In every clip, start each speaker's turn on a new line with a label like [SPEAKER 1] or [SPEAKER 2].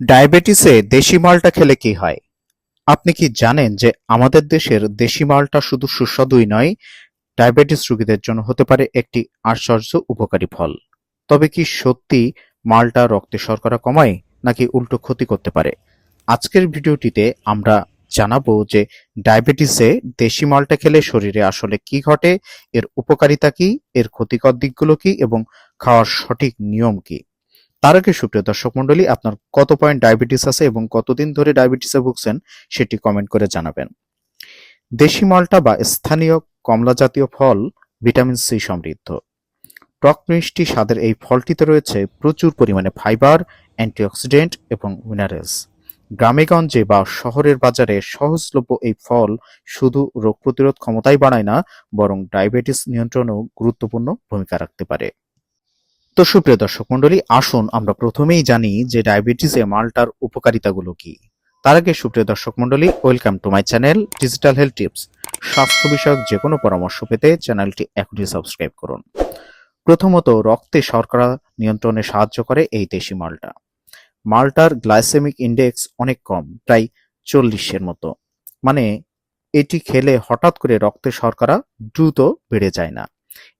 [SPEAKER 1] ডায়াবেটিসে দেশি মালটা খেলে কি হয়? আপনি কি জানেন যে আমাদের দেশের দেশি মালটা শুধু সুস্বাদুই নয়, ডায়াবেটিস রোগীদের জন্য হতে পারে একটি আশ্চর্য উপকারী ফল। তবে কি সত্যি মালটা রক্তে শর্করা কমায়, নাকি উল্টো ক্ষতি করতে পারে? আজকের ভিডিওটিতে আমরা জানাব যে ডায়াবেটিসে দেশি মালটা খেলে শরীরে আসলে কি ঘটে, এর উপকারিতা কি, এর ক্ষতিকর দিকগুলো কি, এবং খাওয়ার সঠিক নিয়ম কি। তার আগে সুপ্রিয় দর্শক মন্ডলী আপনার কত পয়েন্ট ডায়াবেটিস আছে এবং কতদিন ধরে ডায়াবেটিসে ভুগছেন সেটি কমেন্ট করে জানাবেন। দেশি মালটা বা স্থানীয় কমলা জাতীয় ফল ভিটামিন সি সমৃদ্ধ। টক মিষ্টি স্বাদের এই ফলটিতে রয়েছে প্রচুর পরিমাণে ফাইবার অ্যান্টিঅক্সিডেন্ট এবং মিনারেলস গ্রামেগঞ্জে বা শহরের বাজারে সহজলভ্য এই ফল শুধু রোগ প্রতিরোধ ক্ষমতাই বাড়ায় না, বরং ডায়াবেটিস নিয়ন্ত্রণেও গুরুত্বপূর্ণ ভূমিকা রাখতে পারে। তো সুপ্রিয় দর্শক মন্ডলী আসুন আমরা প্রথমেই জানি যে ডায়াবেটিসে মালটার উপকারিতাগুলো কি। তার আগে সুপ্রিয় দর্শক মন্ডলী welcome to my channel digital health tips. স্বাস্থ্য বিষয়ক যে কোনো পরামর্শ পেতে চ্যানেলটি এখনই সাবস্ক্রাইব করুন। প্রথমত, রক্তে শর্করা নিয়ন্ত্রণে সাহায্য করে এই দেশি মালটা। মালটার গ্লাইসেমিক ইন্ডেক্স অনেক কম, প্রায় চল্লিশের মতো। মানে এটি খেলে হঠাৎ করে রক্তে শর্করা দ্রুত বেড়ে যায় না।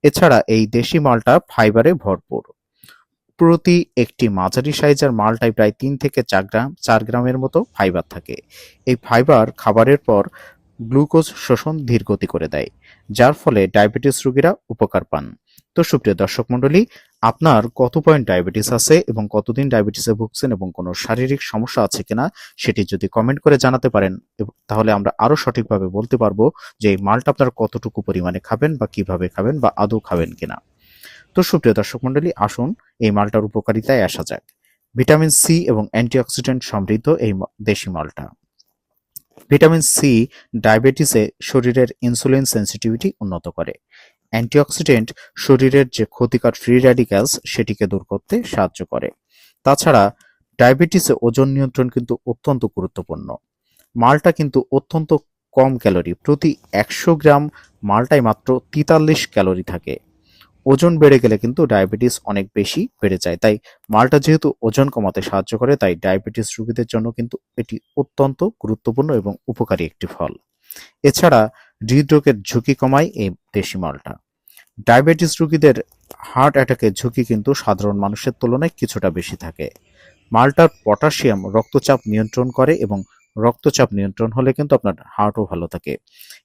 [SPEAKER 1] এছাড়া এই দেশি মালটা ফাইবারে ভরপুর। প্রতি একটি মাঝারি সাইজের মালটায় প্রায় তিন থেকে চার গ্রাম, চার গ্রামের মতো ফাইবার থাকে। এই ফাইবার খাবারের পর গ্লুকোজ শোষণ ধীর গতি করে দেয়, যার ফলে ডায়াবেটিস রোগীরা উপকার পান। তো সুপ্রিয় দর্শক মণ্ডলী, আপনার কত পয়েন্ট ডায়াবেটিস আছে এবং কতদিন ডায়াবেটিসে ভুগছেন এবং কোনো শারীরিক সমস্যা আছে কিনা সেটি যদি কমেন্ট করে জানাতে পারেন তাহলে আমরা আরও সঠিকভাবে বলতে পারব যে এই মালটা আপনার কতটুকু পরিমাণে খাবেন বা কীভাবে খাবেন বা আদৌ খাবেন কিনা। তো সুপ্রিয় দর্শক মণ্ডলী, আসুন এই মালটার উপকারিতায় আসা যাক। ভিটামিন সি এবং অ্যান্টিঅক্সিডেন্ট সমৃদ্ধ এই দেশি মালটা। ভিটামিন সি ডায়াবেটিসে শরীরের ইনসুলিন সেন্সিটিভিটি উন্নত করে। অ্যান্টিঅক্সিডেন্ট শরীরের যে ক্ষতিকর ফ্রি র্যাডিক্যালস, সেটিকে দূর করতে সাহায্য করে। তাছাড়া ডায়াবেটিসে ওজন নিয়ন্ত্রণ কিন্তু অত্যন্ত গুরুত্বপূর্ণ। মালটা কিন্তু অত্যন্ত কম ক্যালোরি। প্রতি একশো গ্রাম মালটায় মাত্র তেতাল্লিশ ক্যালোরি থাকে। ওজন বেড়ে গেলে কিন্তু ডায়াবেটিস অনেক বেশি বেড়ে যায়। তাই মালটা যেহেতু ওজন কমাতে সাহায্য করে, তাই ডায়াবেটিস রোগীদের জন্য কিন্তু এটি অত্যন্ত গুরুত্বপূর্ণ এবং উপকারী একটি ফল। এছাড়া হৃদরোগের ঝুঁকি কমায় এই দেশি মালটা। ডায়াবেটিস রোগীদের হার্ট অ্যাটাকের ঝুঁকি কিন্তু সাধারণ মানুষের তুলনায় কিছুটা বেশি থাকে। মালটার পটাশিয়াম রক্তচাপ নিয়ন্ত্রণ করে এবং রক্তচাপ নিয়ন্ত্রণ হলে কিন্তু আপনার হার্টও ভালো থাকে।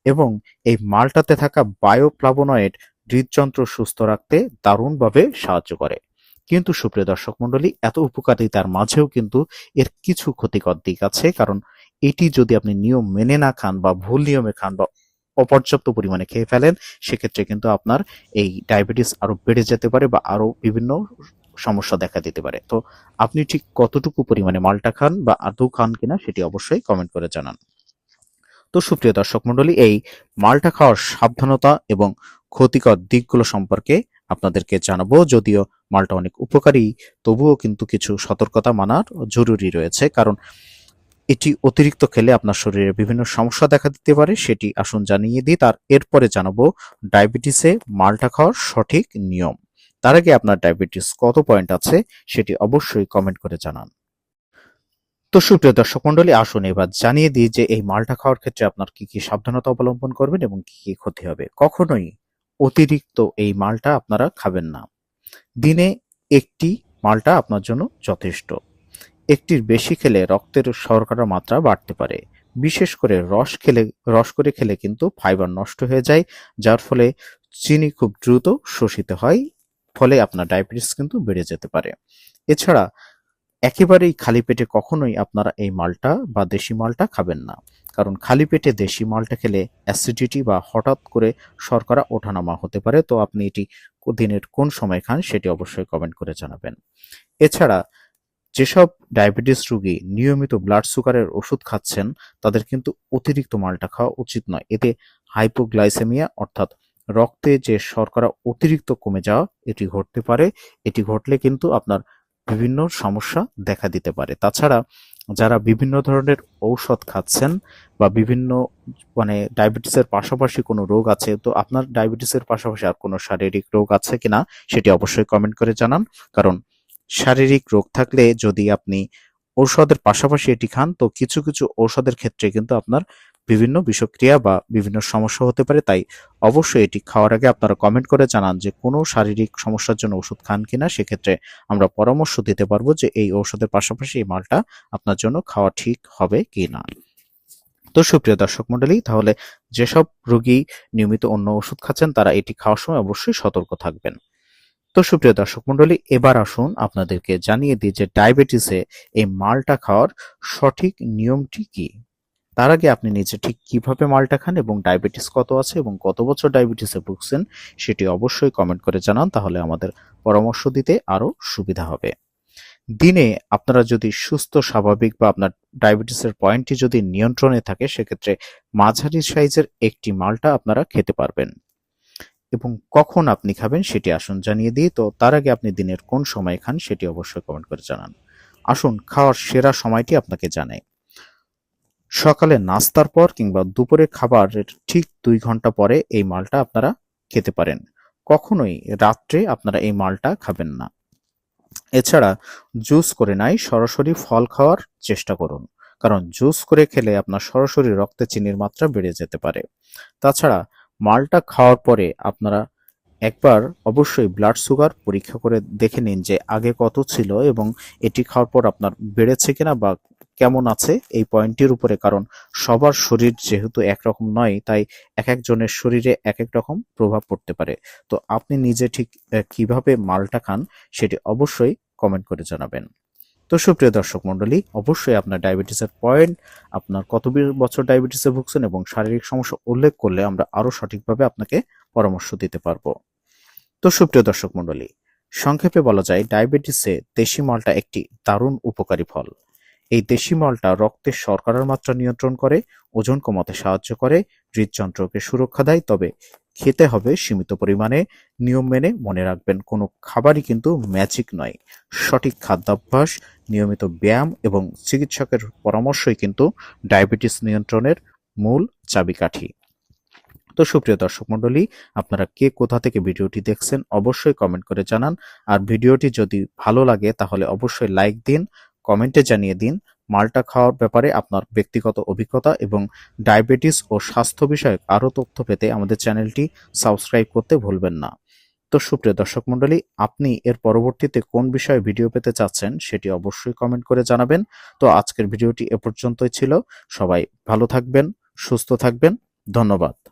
[SPEAKER 1] এবং এই মালটাতে থাকা বায়োপ্লাবোনয়েড হৃদযন্ত্র সুস্থ রাখতে দারুণভাবে সাহায্য করে। কিন্তু সুপ্রিয় দর্শক মণ্ডলী, এত উপকারিতার মাঝেও কিন্তু এর কিছু ক্ষতিকর দিক আছে, কারণ এটি যদি আপনি নিয়ম মেনে না খান বা ভুল নিয়মে খান বা অপর্যাপ্ত পরিমাণে খেয়ে ফেলেন, সেক্ষেত্রে কিন্তু আপনার এই ডায়াবেটিস আরও বেড়ে যেতে পারে বা আরও বিভিন্ন সমস্যা দেখা দিতে পারে। তো আপনি ঠিক কতটুকু পরিমাণে মালটা খান বা আদৌ খান কিনা সেটি অবশ্যই কমেন্ট করে জানান। তো সুপ্রিয় দর্শক মণ্ডলী, এই মালটা খাওয়ার সাবধানতা এবং ক্ষতিকর দিকগুলো সম্পর্কে আপনাদেরকে জানাব। যদিও মালটা অনেক উপকারী, তবুও কিন্তু কিছু সতর্কতা মানার জরুরি রয়েছে। কারণ এটি অতিরিক্ত খেলে আপনার শরীরে বিভিন্ন সমস্যা দেখা দিতে পারে, সেটি আসুন জানিয়ে দিই। তার এরপরে জানাব ডায়াবেটিসে মালটা খাওয়ার সঠিক নিয়ম। তার আগে আপনার ডায়াবেটিস কত পয়েন্ট আছে সেটি অবশ্যই কমেন্ট করে জানান। তো সুপ্রিয় দর্শক মন্ডলী আসুন এবার জানিয়ে দিই যে এই মালটা খাওয়ার ক্ষেত্রে আপনার কি কি সাবধানতা অবলম্বন করবেন এবং কি কি ক্ষতি হবে। কখনোই অতিরিক্ত এই মালটা আপনারা খাবেন না। দিনে একটি মালটা আপনার জন্য যথেষ্ট। একটির বেশি খেলে রক্তের শর্করার মাত্রা বাড়তে পারে। বিশেষ করে রস খেলে, রস করে খেলে কিন্তু ফাইবার নষ্ট হয়ে যায়, যার ফলে চিনি খুব দ্রুত শোষিত হয়, ফলে আপনার ডায়াবেটিস কিন্তু বেড়ে যেতে পারে। এছাড়া একেবারেই খালি পেটে কখনোই আপনারা এই মালটা বা দেশি মালটা খাবেন না। কারণ খালি পেটে দেশি মালটা খেলে অ্যাসিডিটি বা হঠাৎ করে শর্করা ওঠানামা হতে পারে। তো আপনি এটি দিনের কোন সময় খান সেটি অবশ্যই কমেন্ট করে জানাবেন। এছাড়া যেসব ডায়াবেটিস রোগী নিয়মিত ব্লাড সুগারের ওষুধ খাচ্ছেন, তাদের কিন্তু অতিরিক্ত মালটা খাওয়া উচিত নয়। এতে হাইপোগ্লাইসেমিয়া অর্থাৎ রক্তে যে শর্করা অতিরিক্ত কমে যাওয়া, এটি ঘটতে পারে। এটি ঘটলে কিন্তু আপনার বিভিন্ন সমস্যা দেখা দিতে পারে। তাছাড়া যারা বিভিন্ন ধরনের ঔষধ খাচ্ছেন বা বিভিন্ন মানে ডায়াবেটিসের পাশাপাশি কোনো রোগ আছে, তো আপনার ডায়াবেটিসের পাশাপাশি আর কোনো শারীরিক রোগ আছে কিনা সেটি অবশ্যই কমেন্ট করে জানান। কারণ শারীরিক রোগ থাকলে যদি আপনি ঔষধের পাশাপাশি এটি খান, তো কিছু কিছু ঔষধের ক্ষেত্রে কিন্তু আপনার বিভিন্ন বিষক্রিয়া বা বিভিন্ন সমস্যা হতে পারে, তাই অবশ্যই এটি খাওয়ার আগে আপনারা কমেন্ট করে জানান যে কোনো শারীরিক সমস্যার জন্য ওষুধ খান কিনা। সেক্ষেত্রে আমরা পরামর্শ দিতে পারব যে এই ঔষধের পাশাপাশি এই মালটা আপনার জন্য খাওয়া ঠিক হবে কি না তো সুপ্রিয় দর্শক মন্ডলী তাহলে যেসব রোগী নিয়মিত অন্য ওষুধ খাচ্ছেন, তারা এটি খাওয়ার সময় অবশ্যই সতর্ক থাকবেন। তো সুপ্রিয় দর্শক মন্ডলী এবার আসুন আপনাদেরকে জানিয়ে দিই যে ডায়াবেটিসে এই মালটা খাওয়ার সঠিক নিয়মটি কি। তার আগে আপনি নিজে ঠিক কীভাবে মালটা খান এবং ডায়াবেটিস কত আছে এবং কত বছর ডায়াবেটিসে ভুগছেন সেটি অবশ্যই কমেন্ট করে জানান, তাহলে আমাদের পরামর্শ দিতে আরও সুবিধা হবে। দিনে আপনারা যদি সুস্থ, স্বাভাবিক বা আপনার ডায়াবেটিসের পয়েন্টটি যদি নিয়ন্ত্রণে থাকে, সেক্ষেত্রে মাঝারি সাইজের একটি মালটা আপনারা খেতে পারবেন। এবং কখন আপনি খাবেন সেটি আসুন জানিয়ে দিই, তো তার আগে আপনি দিনের কোন সময় খান সেটি অবশ্যই কমেন্ট করে জানান। আসুন, খাওয়ার সেরা সময়টি আপনাকে জানাই। সকালে নাস্তার পর কিংবা দুপুরে খাবারের ঠিক দুই ঘণ্টা পরে এই মালটা আপনারা খেতে পারেন। কখনোই রাত্রে আপনারা এই মালটা খাবেন না। এছাড়া জুস করে নাই সরাসরি ফল খাওয়ার চেষ্টা করুন, কারণ জুস করে খেলে আপনার সরাসরি রক্তে চিনির মাত্রা বেড়ে যেতে পারে। তাছাড়া মালটা খাওয়ার পরে আপনারা একবার অবশ্যই ব্লাড সুগার পরীক্ষা করে দেখে নিন যে আগে কত ছিল এবং এটি খাওয়ার পর আপনার বেড়েছে কিনা বা কেমন আছে এই পয়েন্টটির উপরে, কারণ সবার শরীর যেহেতু একরকম নয়, তাই এক একজনের শরীরে এক এক রকম প্রভাব পড়তে পারে। তো আপনি নিজে ঠিক কীভাবে মালটা খান সেটি অবশ্যই কমেন্ট করে জানাবেন। তো সুপ্রিয় দর্শক মণ্ডলী, অবশ্যই আপনার ডায়াবেটিসের পয়েন্ট আপনার কত বছর ডায়াবেটিসে ভুগছেন এবং শারীরিক সমস্যা উল্লেখ করলে আমরা আরও সঠিকভাবে আপনাকে পরামর্শ দিতে পারব। তো সুপ্রিয় দর্শক মণ্ডলী, সংক্ষেপে বলা যায়, ডায়াবেটিসে দেশি মালটা একটি দারুণ উপকারী ফল। এই দেশি মালটা রক্তের শর্করার মাত্রা নিয়ন্ত্রণ করে, ওজন কমাতে সাহায্য করে, হৃদযন্ত্রকে সুরক্ষা দেয়, তবে খেতে হবে সীমিত পরিমাণে। নিয়ম মেনে মনে রাখবেন, কোনো খাবারই কিন্তু ম্যাজিক নয়। সঠিক খাদ্যাভ্যাস, নিয়মিত ব্যায়াম এবং চিকিৎসকের পরামর্শই কিন্তু ডায়াবেটিস নিয়ন্ত্রণের মূল চাবিকাঠি। তো সুপ্রিয় দর্শক মণ্ডলী, আপনারা কে কোথা থেকে ভিডিওটি দেখছেন অবশ্যই কমেন্ট করে জানান। আর ভিডিওটি যদি ভালো লাগে, তাহলে অবশ্যই লাইক দিন কমেন্টে জানিয়ে দিন মালটা খাওয়ার ব্যাপারে আপনার ব্যক্তিগত অভিজ্ঞতা এবং ডায়াবেটিস ও স্বাস্থ্য বিষয়ক আরও তথ্য পেতে আমাদের চ্যানেলটি সাবস্ক্রাইব করতে ভুলবেন না। তো সুপ্রিয় দর্শক মণ্ডলী, আপনি এর পরবর্তীতে কোন বিষয়ে ভিডিও পেতে চাচ্ছেন সেটি অবশ্যই কমেন্ট করে জানাবেন। তো আজকের ভিডিওটি এ পর্যন্তই ছিল। সবাই ভালো থাকবেন, সুস্থ থাকবেন। ধন্যবাদ।